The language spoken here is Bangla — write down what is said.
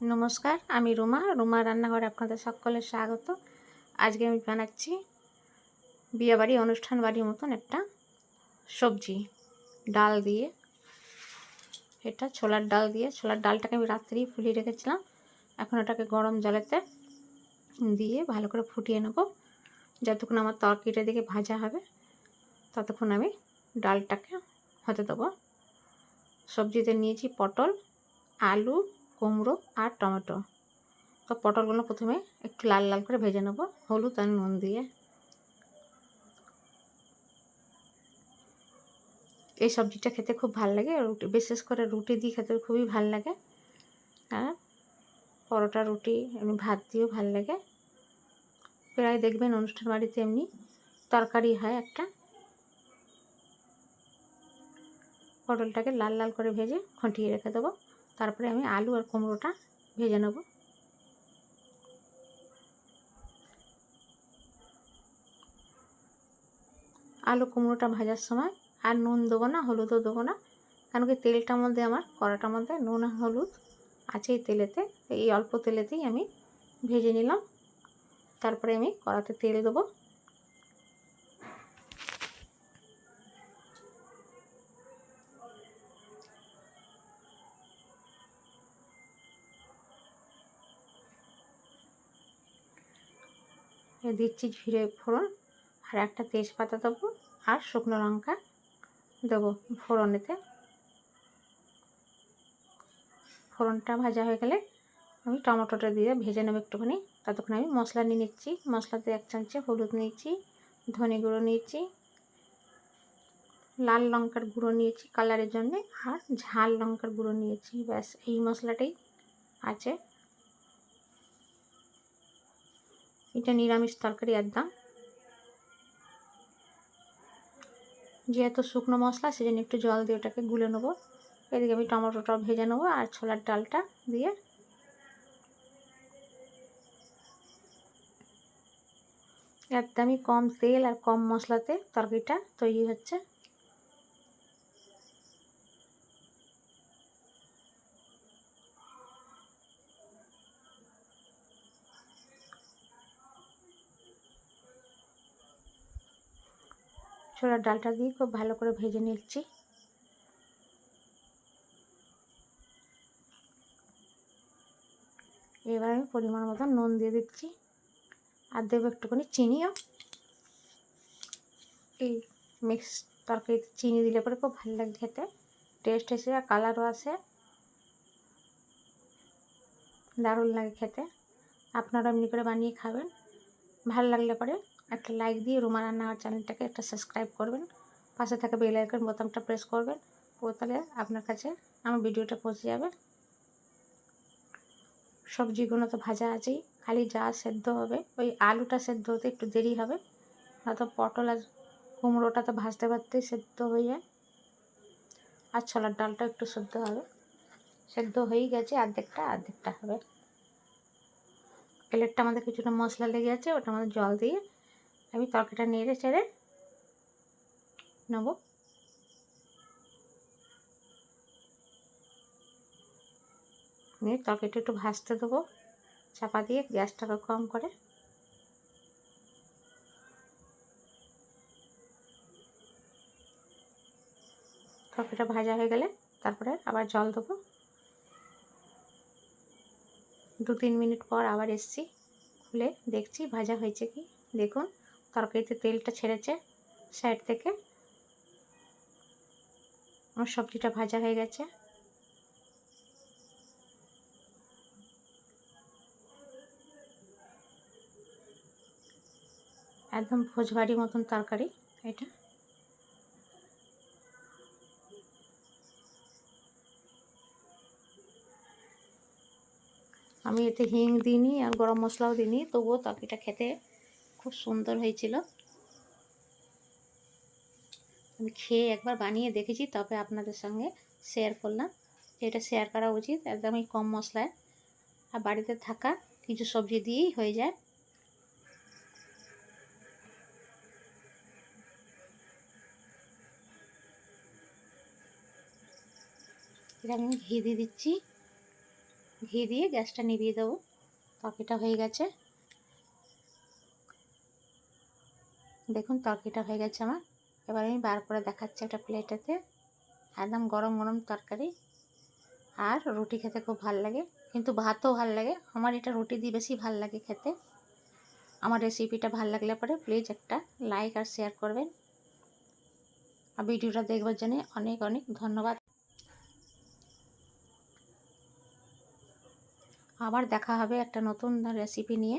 নমস্কার, আমি রুমা। রুমা রান্নাঘরে আপনাদের সকলের স্বাগত। আজকে আমি বানাচ্ছি বিয়েবাড়ি অনুষ্ঠান বাড়ির মতন একটা সবজি, ডাল দিয়ে। এটা ছোলার ডাল দিয়ে। ছোলার ডালটাকে আমি রাত্রেই ফুলিয়ে রেখেছিলাম। এখন ওটাকে গরম জলেতে দিয়ে ভালো করে ফুটিয়ে নেব। যতক্ষণ আমার তরকারিটা দিকে ভাজা হবে, ততক্ষণ আমি ডালটাকে হতে দেবো। সবজিতে নিয়েছি পটল, আলু কুমড়ো আর টমেটো। তো পটলগুলো প্রথমে একটু লাল লাল করে ভেজে নেব, হলুদ আর নুন দিয়ে। এই সবজিটা খেতে খুব ভালো লাগে, রুটি, বিশেষ করে রুটি দিয়ে খেতে খুবই ভালো লাগে। আর পরোটা, রুটি, এমনি ভাত দিয়েও ভালো লাগে। প্রায় দেখবেন অনুষ্ঠান বাড়িতে এমনি তরকারি হয় একটা। পটলটাকে লাল লাল করে ভেজে খটিয়ে রেখে দেবো। তারপরে আমি আলু আর কুমড়োটা ভেজে নেব। আলু কুমড়োটা ভাজার সময় আর নুন দেবো না, হলুদও দেবো না, কারণ কি তেলটার মধ্যে আমার, কড়াটার মধ্যে নুন আর হলুদ আছে এই তেলেতে, এই অল্প তেলেতেই আমি ভেজে নিলাম। তারপরে আমি কড়াতে তেল দেবো। দিচ্ছি ঝিরে ফোড়ন আর একটা তেজপাতা দেবো আর শুকনো লঙ্কা দেবো ফোড়নেতে। ফোড়নটা ভাজা হয়ে গেলে আমি টমেটোটা দিয়ে ভেজে নেব একটুখানি। ততক্ষণ আমি মশলা নিয়ে নিচ্ছি। মশলাতে এক চামচে হলুদ নিয়েছি, ধনে গুঁড়ো নিয়েছি, লাল লঙ্কার গুঁড়ো নিয়েছি কালারের জন্যে, আর ঝাল লঙ্কার গুঁড়ো নিয়েছি। ব্যাস, এই মশলাটাই আছে। এটা নিরামিষ তরকারি একদম যেহেতু শুকনো মশলা, সেজন্য একটু জল দিয়ে ওটাকে গুলে নেব। এদিকে আমি টমেটোটা ভেজে নেব আর ছোলার ডালটা দিয়ে। একদমই কম তেল আর কম মশলাতে তরকারিটা তৈরি হচ্ছে। ছোলার ডালটা দিয়ে খুব ভালো করে ভেজে নিচ্ছি। এবার আমি পরিমাণ মতো নুন দিয়ে দিচ্ছি আর দেবো একটুখানি চিনিও। এই মিক্স তরকারিতে চিনি দিলে পরে খুব ভালো লাগে খেতে। টেস্ট এসে আর কালারও আসে দারুণ লাগে খেতে। আপনারা এমনি করে বানিয়ে খাবেন। ভালো লাগলে পরে একটা লাইক দিয়ে রুমা রান্নাঘর চ্যানেলটাকে একটা সাবস্ক্রাইব করবেন। পাশে থাকা বেল আইকন বোতামটা প্রেস করবেন। ও তাহলে আপনার কাছে আমার ভিডিওটা পৌঁছে যাবে। সবজিগুলো তো ভাজা আছেই। খালি যা সেদ্ধ হবে, ওই আলুটা সেদ্ধ হতে একটু দেরি হবে। নয়তো পটল আর কুমড়োটা তো ভাজতে ভাজতেই সেদ্ধ হয়ে যায়। আর ছোলার ডালটা একটু সেদ্ধ হবে। সেদ্ধ হয়েই গেছে, অর্ধেকটা অর্ধেকটা হবে। প্লেটটা আমাদের কিছুটা মশলা লেগে আছে, ওটা আমাদের জল দিয়ে আমি তরকারিটা নেড়ে চেড়ে নেব। নিয়ে তরকারিটা একটু ভাজতে দেবো, চাপা দিয়ে গ্যাসটাকে কম করে। তরকারিটা ভাজা হয়ে গেলে তারপরে আবার জল দেবো। দু তিন মিনিট পর আবার এসছি, খুলে দেখছি ভাজা হয়েছে কি। দেখুন তরকারিতে তেলটা ছেড়েছে সাইড থেকে। আমার সবজিটা ভাজা হয়ে গেছে। একদম ভোজবাড়ি মতন তরকারি এটা। আমি এতে হিং দিইনি আর গরম মশলাও দিইনি, তবুও তরকারিটা খেতে খুব সুন্দর হয়েছিল। আমি খেয়ে একবার বানিয়ে দেখেছি, তবে আপনাদের সঙ্গে শেয়ার করলাম। এটা শেয়ার করা উচিত, একদমই কম মশলায়। আর বাড়িতে থাকা কিছু সবজি দিয়েই হয়ে যায়। এটা আমি ঘি দিয়ে দিচ্ছি। ঘি দিয়ে গ্যাসটা নিভিয়ে দেবো। তরকারিটা হয়ে গেছে। দেখুন তরকারিটা হয়ে গেছে আমার। এবার আমি বার করে দেখাচ্ছি একটা প্লেটেতে। একদম গরম গরম তরকারি। আর রুটি খেতে খুব ভালো লাগে। কিন্তু ভাতও ভালো লাগে। আমার এটা রুটি দিয়ে বেশি ভালো লাগে খেতে। আমার রেসিপিটা ভালো লাগলে পরে প্লিজ একটা লাইক আর শেয়ার করবেন। আর ভিডিওটা দেখবার জন্য অনেক অনেক ধন্যবাদ। আবার দেখা হবে একটা নতুন রেসিপি নিয়ে।